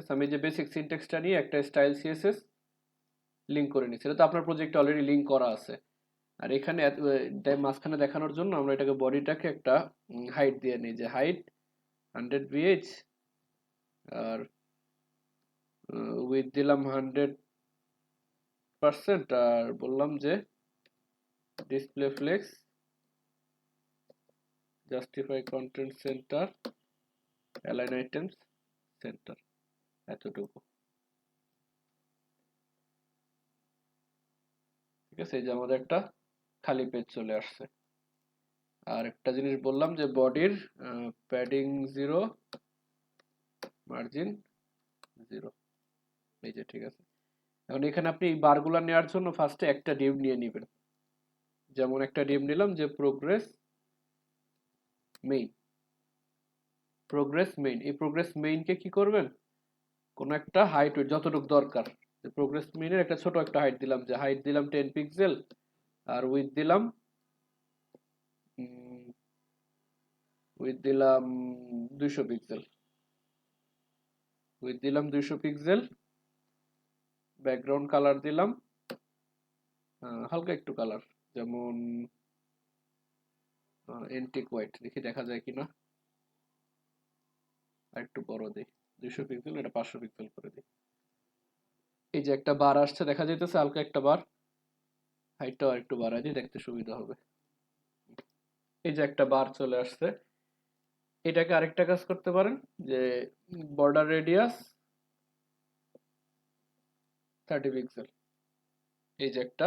আছে। আমি যে বেসিক সিনটেক্সটা নিয়ে একটা স্টাইল সিএসএস লিঙ্ক করে নিচ্ছি এটা তো আপনার প্রজেক্টে অলরেডি লিঙ্ক করা আছে। আর এখানে মাঝখানে দেখানোর জন্য আমরা এটাকে বডিটাকে একটা হাইট দিয়ে নিই যে হাইট হান্ড্রেড বিএইচ আর উইথ দিলাম হান্ড্রেড পার্সেন্ট আর বললাম যে display flex justify content center align items center এতটুকু। ঠিক আছে, এই যে আমাদের একটা খালি পেজ চলে আসছে। আর একটা জিনিস বললাম যে বডির প্যাডিং জিরো মার্জিন জিরো এই যে, ঠিক আছে। এখন এখানে আপনি এই বারগুলা নেওয়ার জন্য ফার্স্টে একটা ডিম নিয়ে নেবেন। যেমন একটা ডিম নিলাম যে প্রোগ্রেস মেইন প্রোগ্রেস মেইন এই প্রোগ্রেস মেইনকে কি করবেন? কোন একটা হাইট যতটুকু দরকার। প্রোগ্রেস মেইনের একটা ছোট একটা হাইট দিলাম, যে হাইট দিলাম টেন পিক্সেল আর উইথ দিলাম উইথ দিলাম দুইশো পিক্সেল উইথ দিলাম দুইশো পিক্সেল ব্যাকগ্রাউন্ড কালার দিলাম হালকা একটু কালার যেমন এন্টিক হোয়াইট দেখি দেখা যায় কিনা। আর একটু বড় দিই দুইশো পিক্সেল এটা পাঁচশো পিক্সেল করে দিই। এই যে একটা বার আসছে, দেখা যাইতেছে হালকা একটা বার। হাইটটাও একটু বাড়াই দিই, দেখতে সুবিধা হবে। এই যে একটা বার চলে আসছে। এটাকে আরেকটা কাজ করতে পারেন, যে বর্ডার রেডিয়াস থার্টি পিক্সেল এই যে একটা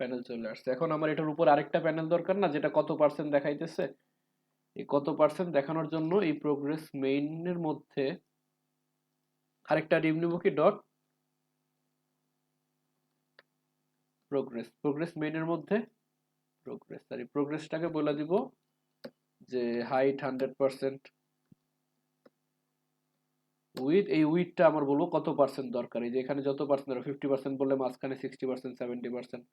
প্যানেল চলে আসছে। এখন আমার এটার উপর আরেকটা প্যানেল দরকার না, যেটা কত পার্সেন্ট দেখাইতেছে? এই কত পার্সেন্ট দেখানোর জন্য এই প্রোগ্রেস মেইনের মধ্যে আরেকটা কি? ডট? প্রোগ্রেস প্রোগ্রেস মেইনের মধ্যে? প্রোগ্রেস এই প্রোগ্রেসটাকে বলে দিব যে হাইট হান্ড্রেড পার্সেন্ট উইথ এই উইথটা আমার বলব কত পার্সেন্ট দরকার? এই যে এখানে যত পার্সেন্ট ধরো ফিফটি পার্সেন্ট বললে মাঝখানে সিক্সটি পার্সেন্ট সেভেন্টি পার্সেন্ট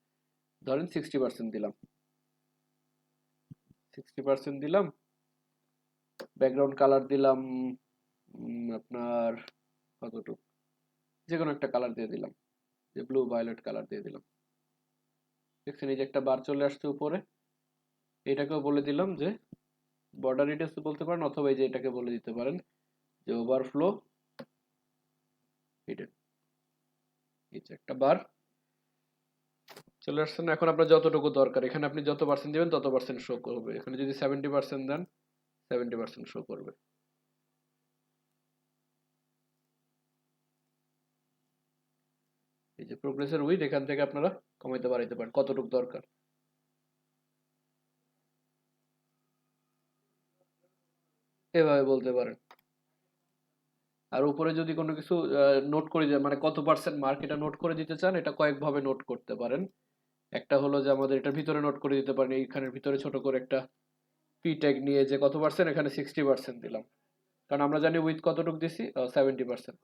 ধরেন সিক্সটি পার্সেন্ট দিলাম। সিক্সটি পার্সেন্ট দিলাম ব্যাকগ্রাউন্ড কালার দিলাম আপনার কতটুক যে কোনো একটা কালার দিয়ে দিলাম। যে ব্লু ভায়োলেট কালার দিয়ে দিলাম। দেখছেন, এই যে একটা বার চলে আসছে উপরে। এটাকেও বলে দিলাম যে বর্ডার রেডিয়াস বলতে পারেন অথবা এই যে এটাকে বলে দিতে পারেন যে ওভারফ্লো হিডেন এই যে একটা বার চলে আসছে না। এখন আপনার যতটুকু দরকার, এখানে আপনি যত পার্সেন্ট দিবেন তত পার্সেন্ট শো করবে। এখানে যদি সেভেন্টি পার্সেন্ট দেন সেভেন্টি পার্সেন্ট শো করবে। এই যে প্রোগ্রেসের উইথ এখান থেকে আপনারা কমাইতে বাড়াইতে পারেন, কতটুকু দরকার? এভাবে বলতে পারেন। আর উপরে যদি কোনো কিছু নোট করে দেন মানে কত পার্সেন্ট মার্ক এটা নোট করে দিতে চান, এটা কয়েকভাবে নোট করতে পারেন। একটা হলো যে আমাদের এটার ভিতরে নোট করে দিতে পারেন, এইখানের ভিতরে ছোট করে একটা পি ট্যাগ নিয়ে যে কত পার্সেন্ট এখানে সিক্সটি পার্সেন্ট দিলাম। কারণ আমরা জানি উইথ কতটুকু দিছি? সেভেন্টি পার্সেন্ট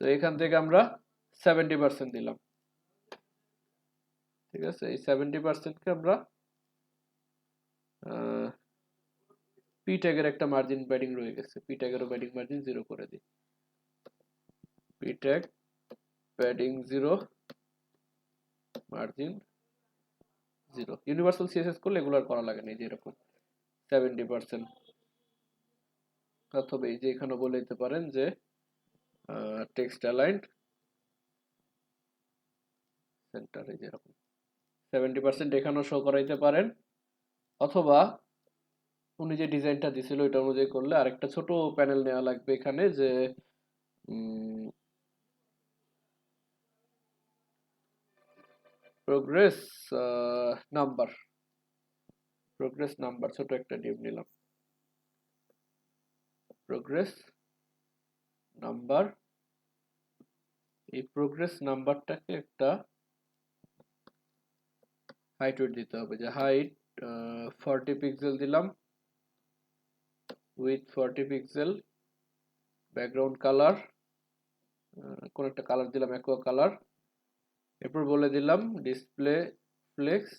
তো এখান থেকে আমরা সেভেন্টি পার্সেন্ট দিলাম। ঠিক আছে? এই সেভেন্টি পার্সেন্টকে আমরা পি ট্যাগের একটা মার্জিন ব্যাডিং রয়ে গেছে। পি ট্যাগেরও ব্যাডিং মার্জিন জিরো করে দিই। P tag padding zero margin zero universal CSS করলে এগুলো আর করা লাগে না যে এরকম সেভেন্টি পার্সেন্ট অথবা এই যে এখানে বলে দিতে পারেন যে টেক্সট অ্যালাইন্ড সেন্টার এই যে এরকম সেভেন্টি পার্সেন্ট এখানেও শো করাইতে পারেন। অথবা উনি যে ডিজাইনটা দিছিল ওইটা অনুযায়ী করলে আরেকটা ছোট প্যানেল নেওয়া লাগবে এখানে যে প্রোগ্রেস নাম্বার প্রোগ্রেস নাম্বার ছোট একটা ডিপ নিলাম। প্রোগ্রেস নাম্বার এই প্রোগ্রেস নাম্বারটাকে একটা হাইট ওয়েট দিতে হবে। যে হাইট ফর্টি পিক্সেল দিলাম। Width forty pixel background colour কোন একটা কালার দিলাম অ্যাকোয়া কালার এরপর বলে দিলাম display flex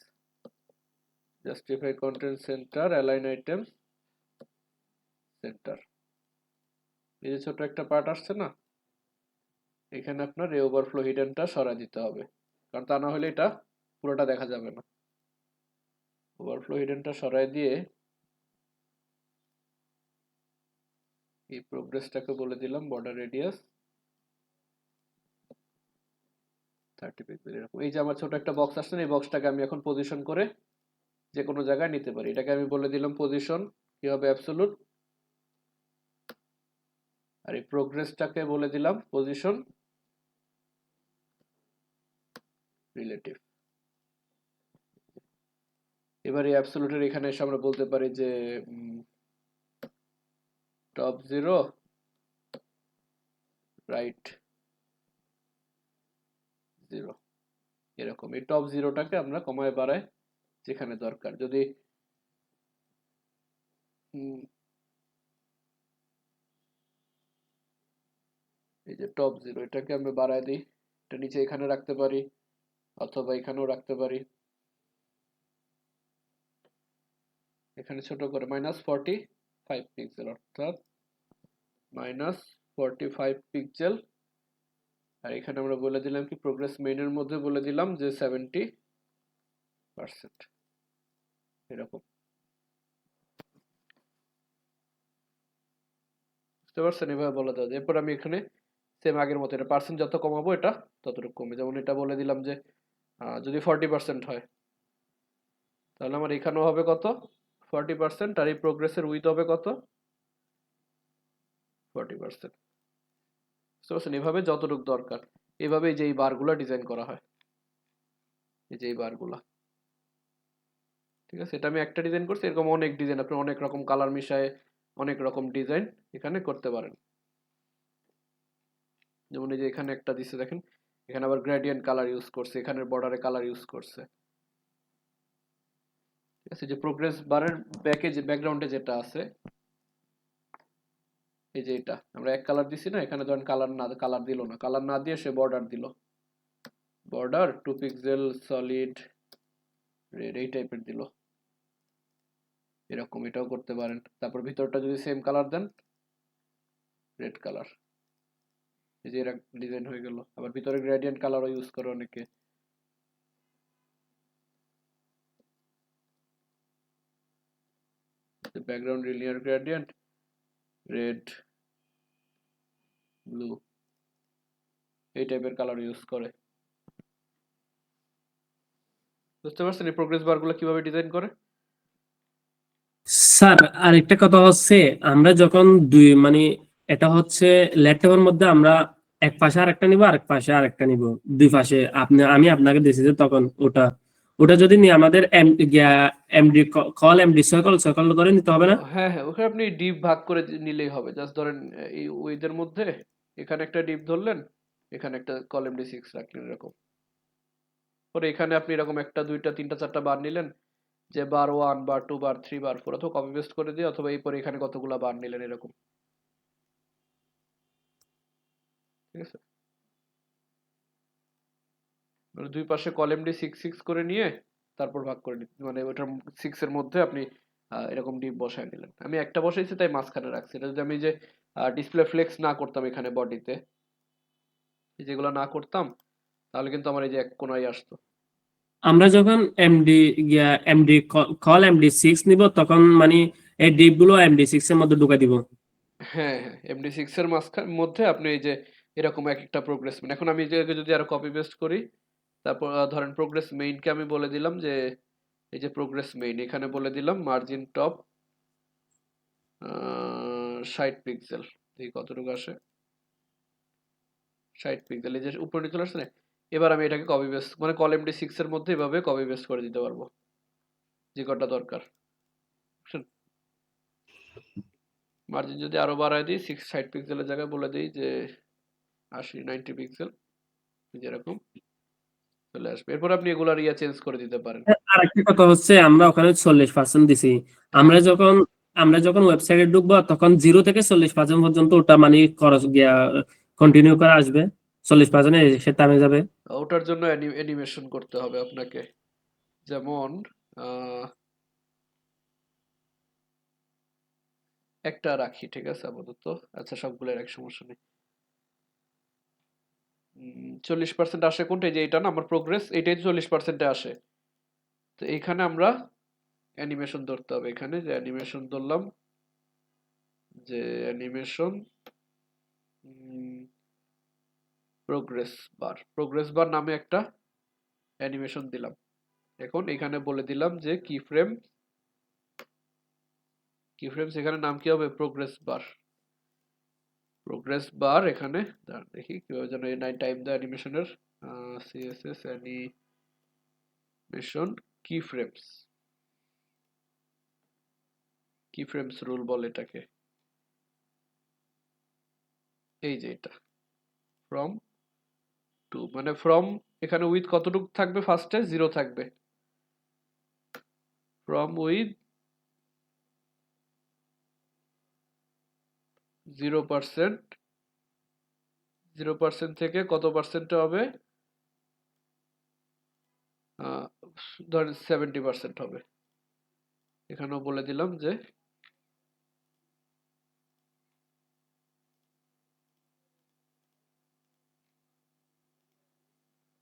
justify content center align items center এই যে ছোট একটা পার্ট আসছে না? এখানে আপনার রে ওভারফ্লো হিডেনটা সরাই দিতে হবে। কারণ তা না হলে এটা পুরোটা দেখা যাবে না। ওভারফ্লো হিডেনটা সরাই দিয়ে এই প্রোগ্রেসটাকে বলে দিলাম বর্ডার রেডিয়াস থার্টি পিক্সেল এরকম। এই যে আমার ছোট একটা বক্স আসছে না, এই বক্সটাকে আমি এখন পজিশন করে যে কোনো জায়গায় নিতে পারি। এটাকে আমি বলে দিলাম পজিশন কি হবে অ্যাবসোলুট আর এই প্রোগ্রেসটাকে বলে দিলাম পজিশন রিলেটিভ এবার এই অ্যাবসোলুটের এখানে এসে আমরা বলতে পারি যে টপ জিরো রাইট জিরো এরকম। এই টপ জিরোটাকে আমরা কমায় বাড়ায় যেখানে দরকার। যদি এই যে টপ জিরো এটাকে আমরা বাড়ায় দিই, এটা নিচে এখানে রাখতে পারি, অথবা এখানেও রাখতে পারি। এখানে ছোট করে মাইনাস ফর্টি ফাইভ পিক্সেল অর্থাৎ মাইনাস ফর্টি ফাইভ পিক্সেল আর এখানে আমরা বলে দিলাম কি প্রোগ্রেস মেইনের মধ্যে বলে দিলাম যে সেভেন্টি পার্সেন্ট এরকম। বুঝতে পারছেন? এভাবে বলা যায়। এরপর আমি এখানে সেম আগের মতো, এটা পার্সেন্ট যত কমাবো, এটা ততটুকু কমে। যেমন এটা বলে দিলাম যে যদি ফর্টি পার্সেন্ট হয়, তাহলে আমার এখানেও হবে কত? ফর্টি পার্সেন্ট আর এই প্রোগ্রেসের উইথ হবে কত? ফর্টি পার্সেন্ট বুঝতে পারছেন? এভাবে যতটুকু দরকার। এভাবে যে এই বারগুলা ডিজাইন করা হয়। এই যে এই বারগুলা ঠিক আছে? এটা আমি একটা ডিজাইন করছি, এরকম অনেক ডিজাইন আপনি অনেক রকম কালার মিশায়ে অনেক রকম ডিজাইন এখানে করতে পারেন। যেমন এই যে এখানে একটা দিচ্ছে দেখেন? এখানে আবার গ্রেডিয়েন্ট কালার ইউজ করছে, এখানের বর্ডারে কালার ইউজ করছে। ঠিক আছে, যে প্রোগ্রেস বারের ব্যাকে যে ব্যাকগ্রাউন্ডে যেটা আছে, এই যে এটা, আমরা এক কালার দিছি না, এখানে ধরেন কালার না কালার দিল না কালার না দিয়ে সে বর্ডার দিল। Border two pixel solid red এই টাইপের দিল। এরকম এটাও করতে পারেন। তারপর ভিতরটা যদি সেম কালার দেন রেড কালার এই যে এরকম ডিজাইন হয়ে গেল। আবার ভিতরে গ্রেডিয়েন্ট কালারও ইউজ করে অনেকে। Background linear gradient red blue এই টাইপের কালার ইউজ করে। বুঝতে পারছেন এই প্রোগ্রেস বারগুলো কীভাবে ডিজাইন করে? স্যার, আরেকটা কথা হচ্ছে, আমরা যখন দুই মানে এটা হচ্ছে ল্যাপটপের মধ্যে আমরা এক পাশে আরেকটা নিব, আরেক পাশে আরেকটা নিব। দুই পাশে আপনি আমি আপনাকে দিয়েছি যে তখন ওটা। ওটা যদি নিয়ে আমাদের MD call MD circle circle করে নিতে হবে না? হ্যাঁ হ্যাঁ ওখানে আপনি ডিপ ভাগ করে নিলেই হবে। জাস্ট ধরেন, এই উইদের মধ্যে এখানে একটা ডিপ ধরলেন, এখানে একটা কলাম ডি সিক্স রাখলেন এরকম। পরে এখানে আপনি এরকম একটা, দুইটা, তিনটা, চারটা বার নিলেন, যে bar one, bar two, bar three, bar four, অথবা কপি পেস্ট করে দিয়ে, অথবা এই পরে এখানে কতগুলা বার নিলেন এরকম। ঠিক আছে? মানে দুই পাশে কলাম ডি সিক্স সিক্স করে নিয়ে তারপর ভাগ করে নিতে। মানে ওটার সিক্স এর মধ্যে আপনি এরকম ডিপ বসায় নিলেন। আমি একটা বসাইছি তাই মাঝখানে রাখছি। এটা যদি আমি যে ডিসপ্লে ফ্লেক্স না করতাম এখানে বডিতে যেগুলো না করতাম তাহলে কিন্তু আমার এই যে এক কোনায় আসতো। আমরা যখন MD MD call MD six নিব তখন মানে এই ডিপগুলো এমডি সিক্স এর মধ্যে ঢুকাই দিব। হ্যাঁ হ্যাঁ। এমডি সিক্স এর মাঝখান মধ্যে আপনি এই যে এরকম এক একটা প্রোগ্রেস মেইন এখন আমি এটাকে যদি আরও কপি পেস্ট করি তারপর ধরেন প্রোগ্রেস মেইনকে আমি বলে দিলাম যে, এই যে প্রোগ্রেস মেইন এখানে বলে দিলাম মার্জিন টপ ষাট পিক্সেল দেখি কতটুকু আসে। ষাট পিক্সেল এই যে উপরে চলে আসছে না? এবার আমি এটাকে কপি পেস্ট মানে কল ডি সিক্স এর মধ্যে এভাবে কপি পেস্ট করে দিতে পারব, যে কটা দরকার। মার্জিন যদি আরও বাড়ায় দিই সিক্স ষাট পিক্সেলের জায়গায় বলে দিই যে, আশি নাইনটি পিক্সেল যেরকম। চলে আসবে। এরপর আপনি এগুলার ইয়া চেঞ্জ করে দিতে পারেন। আরেকটা কথা হচ্ছে আমরা ওখানে চল্লিশ পার্সেন্ট দিছি। আমরা যখন আমরা যখন ওয়েবসাইটে ঢুকবো তখন জিরো থেকে চল্লিশ পার্সেন্ট পর্যন্ত ওটা মানে খরচ গিয়া কন্টিনিউ করা আসবে। চল্লিশ পার্সেন্ট সে দামে যাবে। ওটার জন্য অ্যানিমেশন করতে হবে আপনাকে। যেমন একটা রাখি ঠিক আছে আপাতত। আচ্ছা সবগুলো এক সমস্যা নেই। চল্লিশ পার্সেন্ট আসে কোনটা যে এটা না, আমার প্রোগ্রেস এটাই চল্লিশ পার্সেন্টে আসে। তো এখানে আমরা অ্যানিমেশন ধরতে হবে এখানে, যে অ্যানিমেশন ধরলাম, যে animation progress bar progress bar নামে একটা অ্যানিমেশন দিলাম। এখন এখানে বলে দিলাম যে কি ফ্রেম কি ফ্রেমস এখানে নাম কি হবে? প্রোগ্রেস বার প্রোগ্রেস বার এখানে। দেখি কীভাবে যেন এই নাই টাইম দা অ্যানিমেশনের CSS animation keyframes keyframes rule বলে এটাকে। এই যে এটা। ফ্রম টু মানে ফ্রম এখানে উইথ কতটুকু থাকবে? ফার্স্টে জিরো থাকবে। From with zero percent zero percent থেকে কত পার্সেন্ট হবে? ধরেন সেভেন্টি পার্সেন্ট হবে। এখানেও বলে দিলাম যে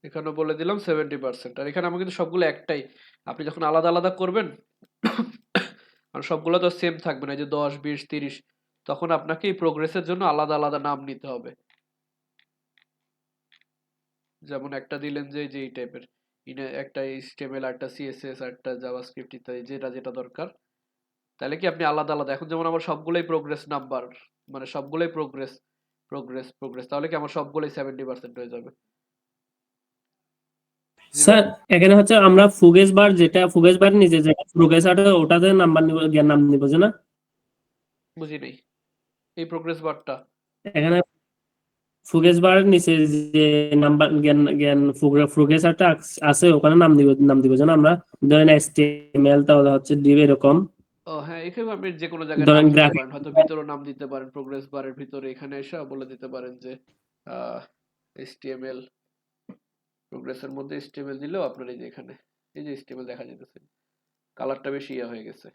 এখানেও বলে দিলাম সেভেন্টি পার্সেন্ট আর এখানে আমার কিন্তু সবগুলো একটাই। আপনি যখন আলাদা আলাদা করবেন, আর সবগুলো তো সেম থাকবে না। যে দশ, বিশ, তিরিশ তখন আপনাকে এই প্রোগ্রেসের জন্য আলাদা আলাদা নাম নিতে হবে। যেমন একটা দিলেন যে যে এই টাইপের একটা এইচটিএমএল একটা সিএসএস একটা জাভাস্ক্রিপ্ট ইত্যাদি যেটা যেটা দরকার। তাহলে কি আপনি আলাদা আলাদা? এখন যেমন আমার সবগুলোই প্রোগ্রেস নাম্বার মানে সবগুলোই প্রোগ্রেস প্রোগ্রেস প্রোগ্রেস তাহলে কি আমার সবগুলোই সেভেন্টি পার্সেন্ট হয়ে যাবে? স্যার এখানে হচ্ছে আমরা ফুগেস বার যেটা ফুগেস বার নিচে যেটা ফুগেস আটা ওটাতে নাম্বার নিব নাম নিব যে না? বুঝি নেই। এই প্রোগ্রেস বারটা এখানে ফুগেস বার নিচে যে নাম্বার জ্ঞান জ্ঞান ফুগেস আটা আছে ওখানে নাম দিব নাম দিব। যে আমরা ধরেন এসটিএমএল তাহলে হচ্ছে দিব এরকম। ও হ্যাঁ এখানে আপনি যে কোনো জায়গায় ধরেন পারেন। হয়তো ভিতরে নাম দিতে পারেন প্রোগ্রেস বারের ভিতরে। এখানে এসে বলে দিতে পারেন যে এইচটিএমএল প্রোগ্রেসের মধ্যে এইচটিএমএল দিলেও আপনার এই যে এখানে এই যে এইচটিএমএল দেখা যেতেছে কালারটা বেশি ইয়া হয়ে গেছে।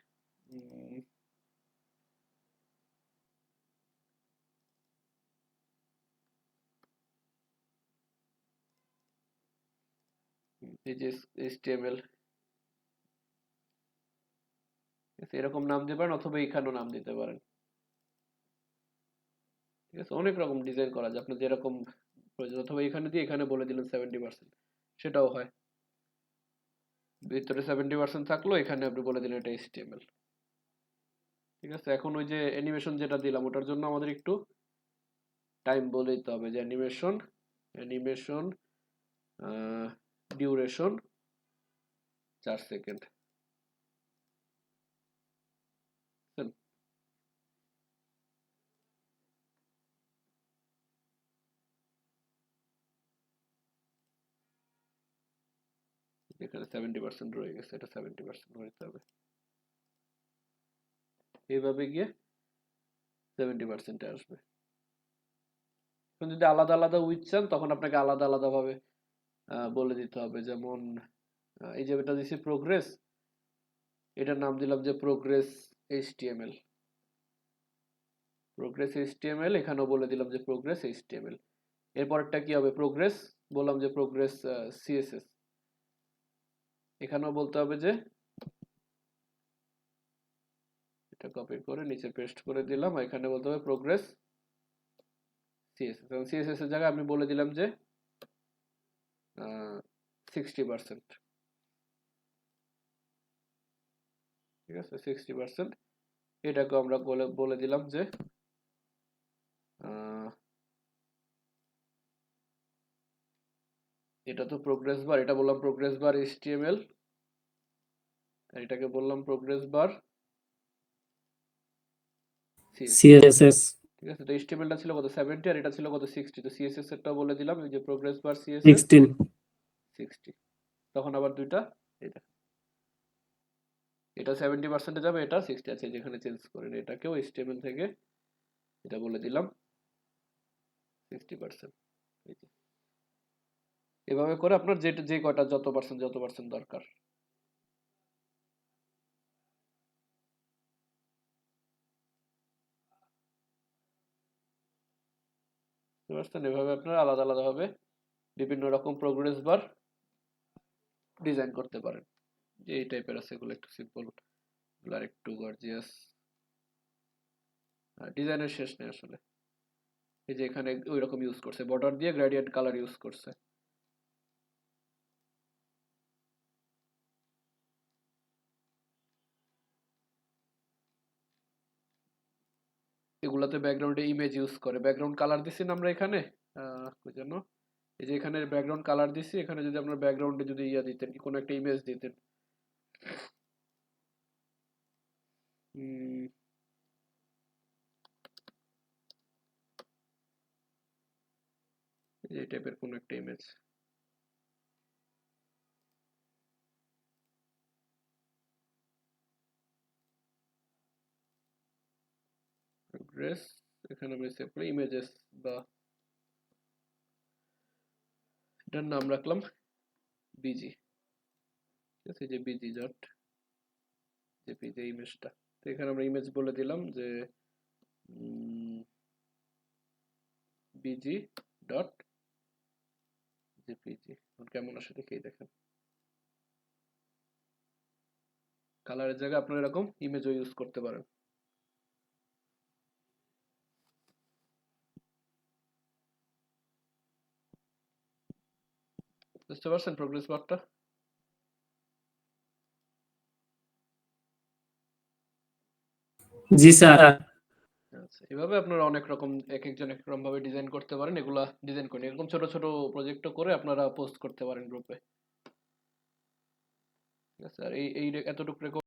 এই যে এইচটিএমএল এরকম নাম দিতে পারেন অথবা এখানেও নাম দিতে পারেন। ঠিক আছে, অনেক রকম ডিজাইন করা যায়। আপনার যেরকম প্রয়োজন, অথবা এখানে দিয়ে এখানে বলে দিলেন সেভেন্টি পার্সেন্ট সেটাও হয়। ভিতরে সেভেন্টি পার্সেন্ট থাকল, এখানে আপনি বলে দিলেন এটা এইচটিএমএল ঠিক আছে, এখন ওই যে অ্যানিমেশন যেটা দিলাম, ওটার জন্য আমাদের একটু টাইম বলে দিতে হবে। যে অ্যানিমেশন অ্যানিমেশন ডিউরেশন চার সেকেন্ড এখানে সেভেন্টি পার্সেন্ট রয়ে গেছে এটা সেভেন্টি পার্সেন্ট হইতে হবে। এইভাবে গিয়ে সেভেন্টি পার্সেন্টে আসবে। এখন যদি আলাদা আলাদা উইথ চান তখন আপনাকে আলাদা আলাদা ভাবে আহ, বলে দিতে হবে। যেমন এই যে এটা দিছি প্রোগ্রেস এটার নাম দিলাম যে প্রোগ্রেস এইচটিএমএল প্রোগ্রেস এইচটিএমএল এখানেও বলে দিলাম যে প্রোগ্রেস এইচটিএমএল এরপরটা কি হবে? প্রোগ্রেস বললাম যে প্রোগ্রেস সিএসএস এখানেও বলতে হবে যে, এটা কপি করে নিচে পেস্ট করে দিলাম। এখানে বলতে হবে প্রোগ্রেস সিএসএস সিএসএস এর জায়গায় আমি বলে দিলাম যে সিক্সটি পার্সেন্ট ঠিক আছে সিক্সটি পার্সেন্ট এটাকে আমরা বলে দিলাম যে এটা তো প্রোগ্রেস বার এটা বললাম প্রোগ্রেস বার এইচটিএমএল এটাকে বললাম প্রোগ্রেস বার সিএসএস ঠিক আছে? তো HTML টা ছিল কত? 70 আর এটা ছিল কত? 60 তো CSS এরটাও বলে দিলাম এই যে প্রোগ্রেস বার CSS সিক্সটিন 60 তখন আবার দুইটা এটা এটা 70% এ যাবে এটা 60 আছে যেখানে চেঞ্জ করেন এটাকেও HTML থেকে এটা বলে দিলাম। 60 পার্সেন্ট। এভাবে করে আপনার যে যে কয়টা যত পার্সেন্ট যত পার্সেন্ট দরকার। পারছেন এভাবে আপনারা আলাদা আলাদা ভাবে বিভিন্ন রকম প্রোগ্রেস বার ডিজাইন করতে পারেন। যে এই টাইপের আছে, এগুলো একটু সিম্পল এগুলো একটু গর্জিয়াস ডিজাইনের শেষ নেই আসলে। এই যে এখানে ওই রকম ইউজ করছে বর্ডার দিয়ে গ্রেডিয়েন্ট কালার ইউজ করছে। এগুলাতে ব্যাকগ্রাউন্ডে ইমেজ ইউজ করে। ব্যাকগ্রাউন্ড কালার দিছি না আমরা এখানে? যেন এই যে এখানে ব্যাকগ্রাউন্ড কালার দিছি, এখানে যদি আপনার ব্যাকগ্রাউন্ডে যদি ইয়া দিতেন, কোনো একটা ইমেজ দিতেন। এই টাইপের কোনো একটা ইমেজ ড্রেস এখানে আমি সেভ করি ইমেজেস বা এটার নাম রাখলাম বিজি ঠিক আছে? যে বিজি ডট জেপিজি ইমেজটা তো এখানে আমরা ইমেজ বলে দিলাম যে বিজি ডট জেপিজি কেমন আসে দেখেই দেখেন। কালারের জায়গায় আপনারা এরকম ইমেজও ইউজ করতে পারেন। বুঝতে পারছেন প্রোগ্রেস বারটা জি স্যার। আচ্ছা এভাবে আপনারা অনেক রকম এক একজন এক রকম ভাবে ডিজাইন করতে পারেন এগুলা ডিজাইন করেন এরকম ছোট ছোট প্রজেক্ট করে আপনারা পোস্ট করতে পারেন গ্রুপে স্যার আছে আর এই এই এতটুকু